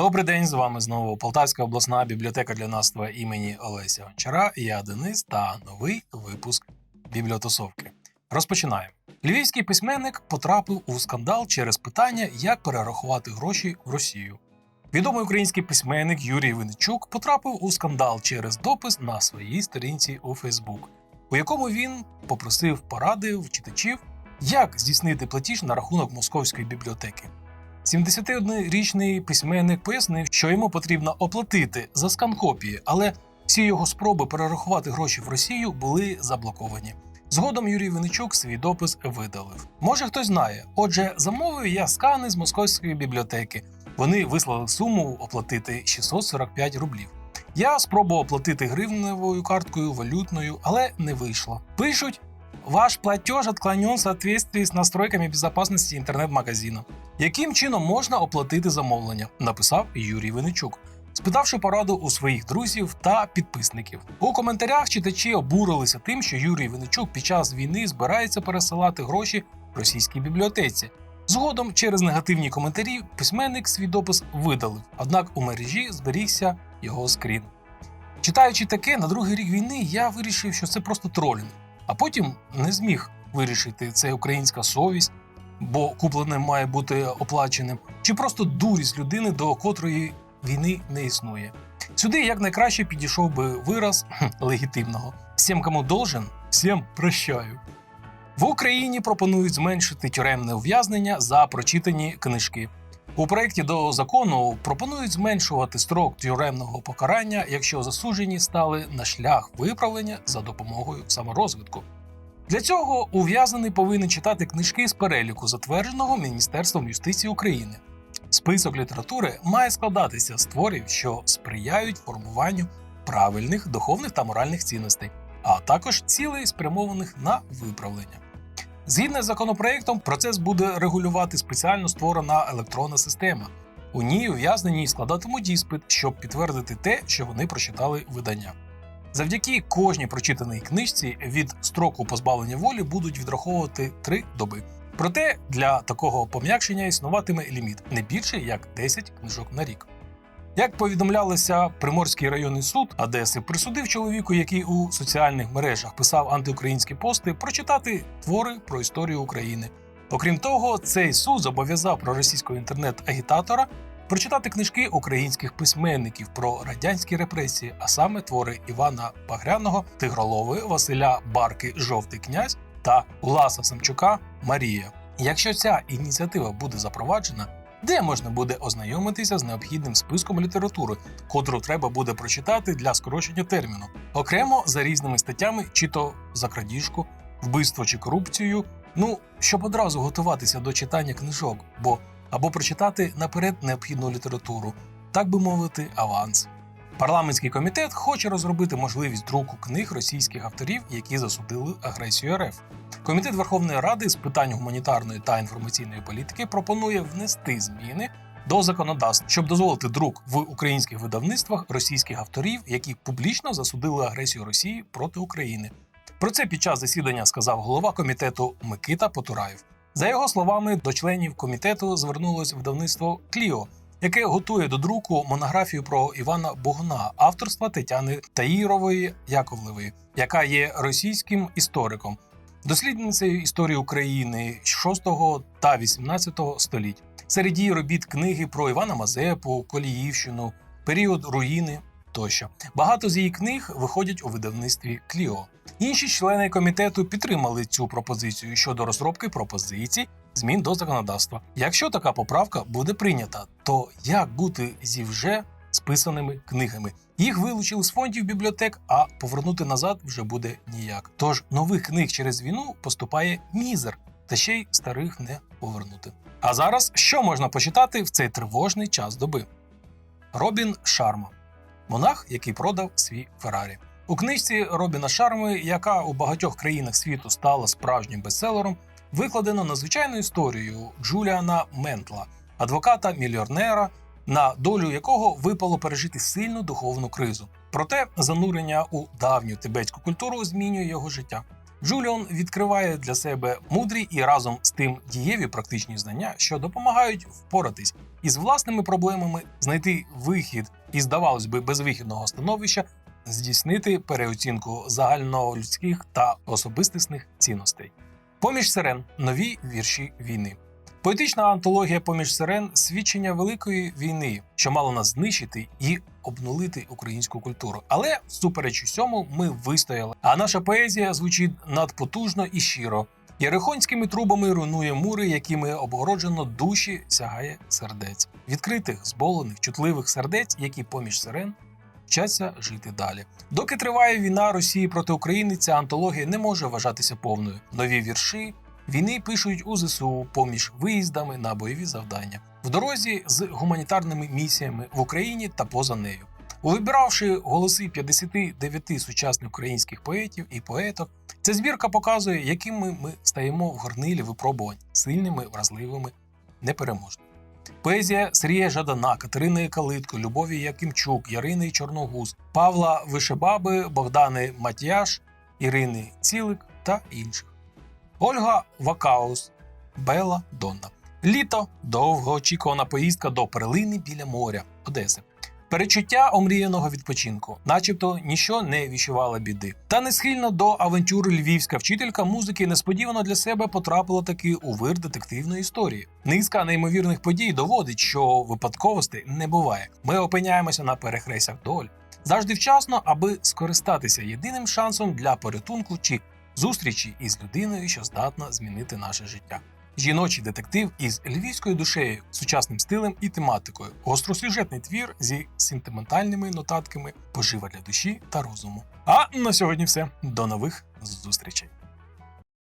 Добрий день, з вами знову Полтавська обласна бібліотека для наства імені Олеся Гончара. Я Денис та новий випуск бібліотосовки. Розпочинаємо. Львівський письменник потрапив у скандал через питання, як перерахувати гроші в Росію. Відомий український письменник Юрій Винничук потрапив у скандал через допис на своїй сторінці у Фейсбук, у якому він попросив поради в читачів, як здійснити платіж на рахунок московської бібліотеки. 71-річний письменник пояснив, що йому потрібно оплатити за скан копії, але всі його спроби перерахувати гроші в Росію були заблоковані. Згодом Юрій Винничук свій допис видалив. Може хтось знає. Отже, замовив я скани з московської бібліотеки. Вони вислали суму оплатити 645 рублів. Я спробував оплатити гривневою карткою, валютною, але не вийшло. Пишуть, ваш платеж отклонен в соответствии з настройками безопасности інтернет-магазину. Яким чином можна оплатити замовлення? написав Юрій Винничук, спитавши пораду у своїх друзів та підписників. У коментарях читачі обурилися тим, що Юрій Винничук під час війни збирається пересилати гроші російській бібліотеці. Згодом, через негативні коментарі, письменник свій допис видалив, однак у мережі зберігся його скрін. Читаючи таке, на другий рік війни я вирішив, що це просто тролінг, а потім не зміг вирішити це українська совість, бо куплене має бути оплаченим, чи просто дурість людини, до котрої війни не існує. Сюди якнайкраще підійшов би вираз легітимного: всім, кому должен, всім прощаю. В Україні пропонують зменшити тюремне ув'язнення за прочитані книжки. У проєкті до закону пропонують зменшувати строк тюремного покарання, якщо засуджені стали на шлях виправлення за допомогою саморозвитку. Для цього ув'язнений повинен читати книжки з переліку, затвердженого Міністерством юстиції України. Список літератури має складатися з творів, що сприяють формуванню правильних духовних та моральних цінностей, а також цілей, спрямованих на виправлення. Згідно з законопроектом, процес буде регулювати спеціально створена електронна система. У ній ув'язнені складатимуть іспит, щоб підтвердити те, що вони прочитали видання. Завдяки кожній прочитаній книжці від строку позбавлення волі будуть відраховувати 3 доби. Проте для такого пом'якшення існуватиме ліміт не більше як 10 книжок на рік. Як повідомлялося, Приморський районний суд Одеси присудив чоловіку, який у соціальних мережах писав антиукраїнські пости, прочитати твори про історію України. Окрім того, цей суд зобов'язав проросійського інтернет-агітатора прочитати книжки українських письменників про радянські репресії, а саме твори Івана Багряного, Тигролови, Василя Барки, Жовтий князь та Уласа Самчука Марія. Якщо ця ініціатива буде запроваджена, де можна буде ознайомитися з необхідним списком літератури, котру треба буде прочитати для скорочення терміну, окремо за різними статтями, чи то за крадіжку, вбивство чи корупцію. Ну щоб одразу готуватися до читання книжок, бо або прочитати наперед необхідну літературу, так би мовити, аванс. Парламентський комітет хоче розробити можливість друку книг російських авторів, які засудили агресію РФ. Комітет Верховної Ради з питань гуманітарної та інформаційної політики пропонує внести зміни до законодавства, щоб дозволити друк в українських видавництвах російських авторів, які публічно засудили агресію Росії проти України. Про це під час засідання сказав голова комітету Микита Потураєв. За його словами, до членів комітету звернулось видавництво Кліо, яке готує до друку монографію про Івана Богуна авторства Тетяни Таїрової Яковлевої, яка є російським істориком, дослідницею історії України 6 та 18 століть. Серед її робіт книги про Івана Мазепу, Коліївщину, період руїни тощо. Багато з її книг виходять у видавництві Кліо. Інші члени комітету підтримали цю пропозицію щодо розробки пропозицій змін до законодавства. Якщо така поправка буде прийнята, то як бути зі вже списаними книгами? Їх вилучили з фондів бібліотек, а повернути назад вже буде ніяк. Тож нових книг через війну поступає мізер, та ще й старих не повернути. А зараз що можна почитати в цей тривожний час доби? Робін Шарма, монах, який продав свій Феррарі. У книжці Робіна Шарми, яка у багатьох країнах світу стала справжнім бестселером, викладено надзвичайну історію Джуліана Ментла, адвоката мільйонера, на долю якого випало пережити сильну духовну кризу. Проте занурення у давню тибетську культуру змінює його життя. Джуліон відкриває для себе мудрі і разом з тим дієві практичні знання, що допомагають впоратись із власними проблемами, знайти вихід із, здавалось би, безвихідного становища, здійснити переоцінку загальнолюдських та особистісних цінностей. Поміж сирен нові вірші війни. Поетична антологія поміж сирен свідчення великої війни, що мало нас знищити і обнулити українську культуру. Але всупереч усьому ми вистояли. А наша поезія звучить надпотужно і щиро. Єрихонськими трубами руйнує мури, якими обгороджено душі сягає сердець, відкритих, зболених, чутливих сердець, які поміж сирен вчаться жити далі. Доки триває війна Росії проти України, ця антологія не може вважатися повною. Нові вірші війни пишуть у ЗСУ поміж виїздами на бойові завдання в дорозі з гуманітарними місіями в Україні та поза нею. Увибиравши голоси 59 сучасних українських поетів і поеток, ця збірка показує, якими ми стаємо в горнилі випробувань сильними, вразливими, непереможними. Поезія Сергія Жадана, Катерини Калитко, Любові Якимчук, Ярини Чорногуз, Павла Вишебаби, Богдани Матіяш, Ірини Цілик та інших. Ольга Вакаус, Бела Донна. Літо довгоочікувана поїздка до перлини біля моря Одеси. Перечуття омріяного відпочинку, начебто ніщо не віщувало біди. Та не схильно до авантюри львівська вчителька музики несподівано для себе потрапила таки у вир детективної історії. Низка неймовірних подій доводить, що випадковостей не буває. Ми опиняємося на перехрестях доль. Завжди вчасно, аби скористатися єдиним шансом для порятунку чи зустрічі із людиною, що здатна змінити наше життя. Жіночий детектив із львівською душею, сучасним стилем і тематикою, гостросюжетний твір зі сентиментальними нотатками, пожива для душі та розуму. А на сьогодні все. До нових зустрічей.